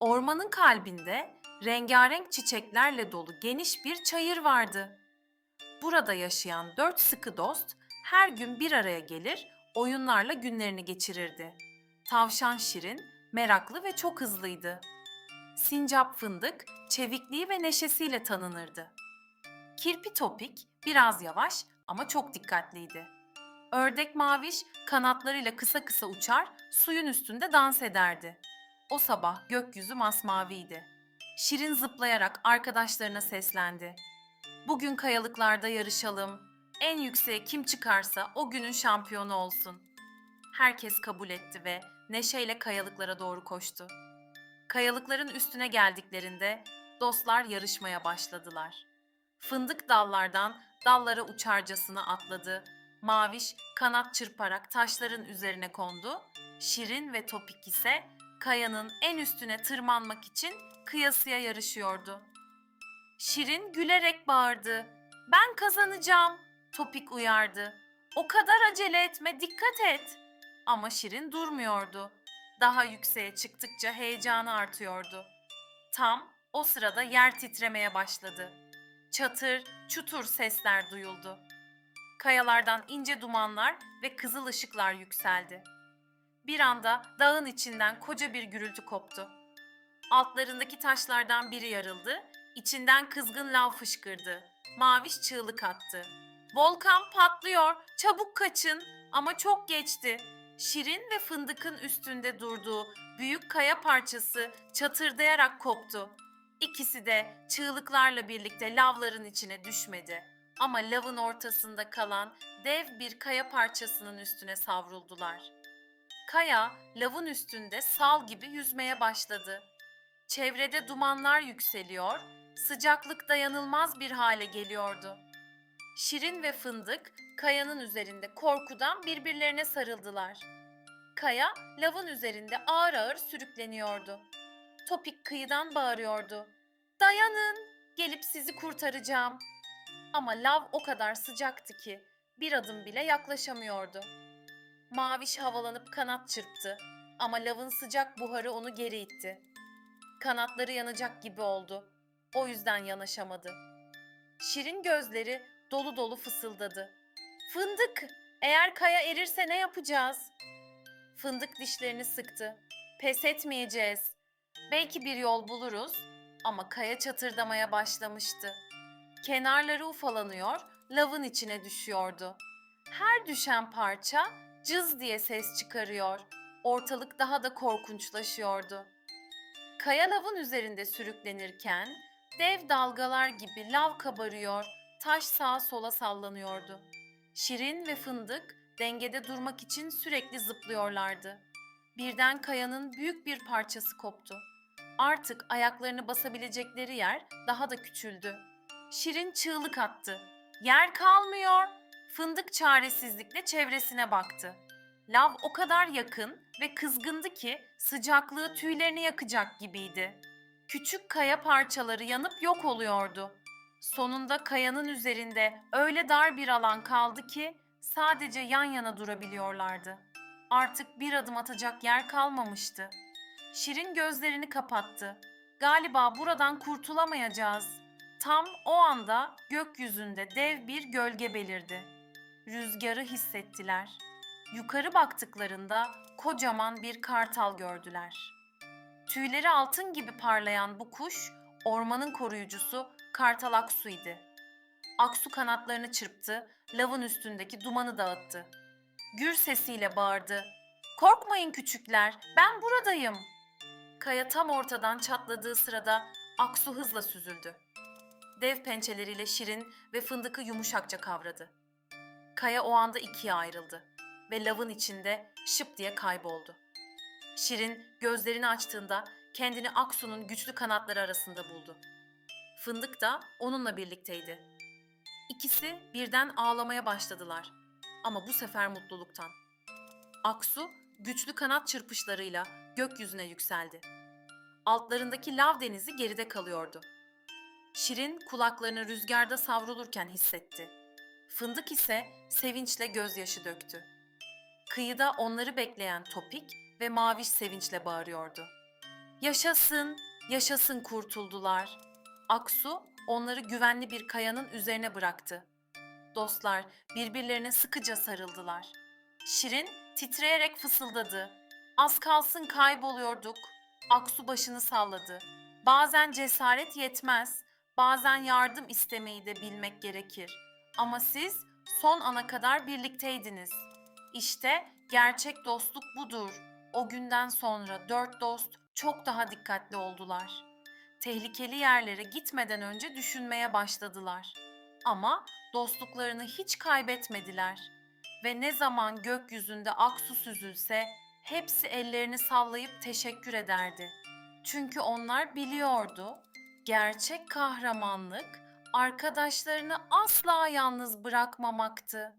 Ormanın kalbinde rengarenk çiçeklerle dolu geniş bir çayır vardı. Burada yaşayan dört sıkı dost her gün bir araya gelir, oyunlarla günlerini geçirirdi. Tavşan Şirin meraklı ve çok hızlıydı. Sincap Fındık çevikliği ve neşesiyle tanınırdı. Kirpi Topik biraz yavaş ama çok dikkatliydi. Ördek Maviş kanatlarıyla kısa kısa uçar, suyun üstünde dans ederdi. O sabah gökyüzü masmaviydi. Şirin zıplayarak arkadaşlarına seslendi. Bugün kayalıklarda yarışalım. En yükseğe kim çıkarsa o günün şampiyonu olsun. Herkes kabul etti ve neşeyle kayalıklara doğru koştu. Kayalıkların üstüne geldiklerinde dostlar yarışmaya başladılar. Fındık dallardan dallara uçarcasına atladı. Maviş kanat çırparak taşların üzerine kondu. Şirin ve Topik ise kayanın en üstüne tırmanmak için kıyasıya yarışıyordu. Şirin gülerek bağırdı. Ben kazanacağım. Topik uyardı. O kadar acele etme, dikkat et. Ama Şirin durmuyordu. Daha yükseğe çıktıkça heyecanı artıyordu. Tam o sırada yer titremeye başladı. Çatır, çutur sesler duyuldu. Kayalardan ince dumanlar ve kızıl ışıklar yükseldi. Bir anda dağın içinden koca bir gürültü koptu. Altlarındaki taşlardan biri yarıldı, içinden kızgın lav fışkırdı. Maviş çığlık attı. Volkan patlıyor, çabuk kaçın ama çok geçti. Şirin ve fındıkın üstünde durduğu büyük kaya parçası çatırdayarak koptu. İkisi de çığlıklarla birlikte lavların içine düşmedi. Ama lavın ortasında kalan dev bir kaya parçasının üstüne savruldular. Kaya lavın üstünde sal gibi yüzmeye başladı. Çevrede dumanlar yükseliyor, sıcaklık dayanılmaz bir hale geliyordu. Şirin ve Fındık kayanın üzerinde korkudan birbirlerine sarıldılar. Kaya lavın üzerinde ağır ağır sürükleniyordu. Topik kıyıdan bağırıyordu. Dayanın, gelip sizi kurtaracağım. Ama lav o kadar sıcaktı ki bir adım bile yaklaşamıyordu. Maviş havalanıp kanat çırptı ama lavın sıcak buharı onu geri itti. Kanatları yanacak gibi oldu. O yüzden yanaşamadı. Şirin gözleri dolu dolu fısıldadı. Fındık, eğer kaya erirse ne yapacağız? Fındık dişlerini sıktı. Pes etmeyeceğiz. Belki bir yol buluruz ama kaya çatırdamaya başlamıştı. Kenarları ufalanıyor, lavın içine düşüyordu. Her düşen parça cız diye ses çıkarıyor. Ortalık daha da korkunçlaşıyordu. Kaya lavın üzerinde sürüklenirken dev dalgalar gibi lav kabarıyor, taş sağa sola sallanıyordu. Şirin ve Fındık dengede durmak için sürekli zıplıyorlardı. Birden kayanın büyük bir parçası koptu. Artık ayaklarını basabilecekleri yer daha da küçüldü. Şirin çığlık attı. Yer kalmıyor. Fındık çaresizlikle çevresine baktı. Lav o kadar yakın ve kızgındı ki sıcaklığı tüylerini yakacak gibiydi. Küçük kaya parçaları yanıp yok oluyordu. Sonunda kayanın üzerinde öyle dar bir alan kaldı ki sadece yan yana durabiliyorlardı. Artık bir adım atacak yer kalmamıştı. Şirin gözlerini kapattı. Galiba buradan kurtulamayacağız. Tam o anda gökyüzünde dev bir gölge belirdi. Rüzgarı hissettiler. Yukarı baktıklarında kocaman bir kartal gördüler. Tüyleri altın gibi parlayan bu kuş ormanın koruyucusu Kartal Aksu idi. Aksu kanatlarını çırptı, lavın üstündeki dumanı dağıttı. Gür sesiyle bağırdı. Korkmayın küçükler, ben buradayım. Kaya tam ortadan çatladığı sırada Aksu hızla süzüldü. Dev pençeleriyle Şirin ve fındıkı yumuşakça kavradı. Kaya o anda ikiye ayrıldı ve lavın içinde şıp diye kayboldu. Şirin gözlerini açtığında kendini Aksu'nun güçlü kanatları arasında buldu. Fındık da onunla birlikteydi. İkisi birden ağlamaya başladılar ama bu sefer mutluluktan. Aksu güçlü kanat çırpışlarıyla gökyüzüne yükseldi. Altlarındaki lav denizi geride kalıyordu. Şirin kulaklarını rüzgarda savrulurken hissetti. Fındık ise sevinçle gözyaşı döktü. Kıyıda onları bekleyen Topik ve Maviş sevinçle bağırıyordu. Yaşasın, yaşasın kurtuldular. Aksu onları güvenli bir kayanın üzerine bıraktı. Dostlar birbirlerine sıkıca sarıldılar. Şirin titreyerek fısıldadı. Az kalsın kayboluyorduk. Aksu başını salladı. Bazen cesaret yetmez, bazen yardım istemeyi de bilmek gerekir. Ama siz son ana kadar birlikteydiniz. İşte gerçek dostluk budur. O günden sonra dört dost çok daha dikkatli oldular. Tehlikeli yerlere gitmeden önce düşünmeye başladılar. Ama dostluklarını hiç kaybetmediler. Ve ne zaman gökyüzünde aksu süzülse hepsi ellerini sallayıp teşekkür ederdi. Çünkü onlar biliyordu, gerçek kahramanlık arkadaşlarını asla yalnız bırakmamaktı.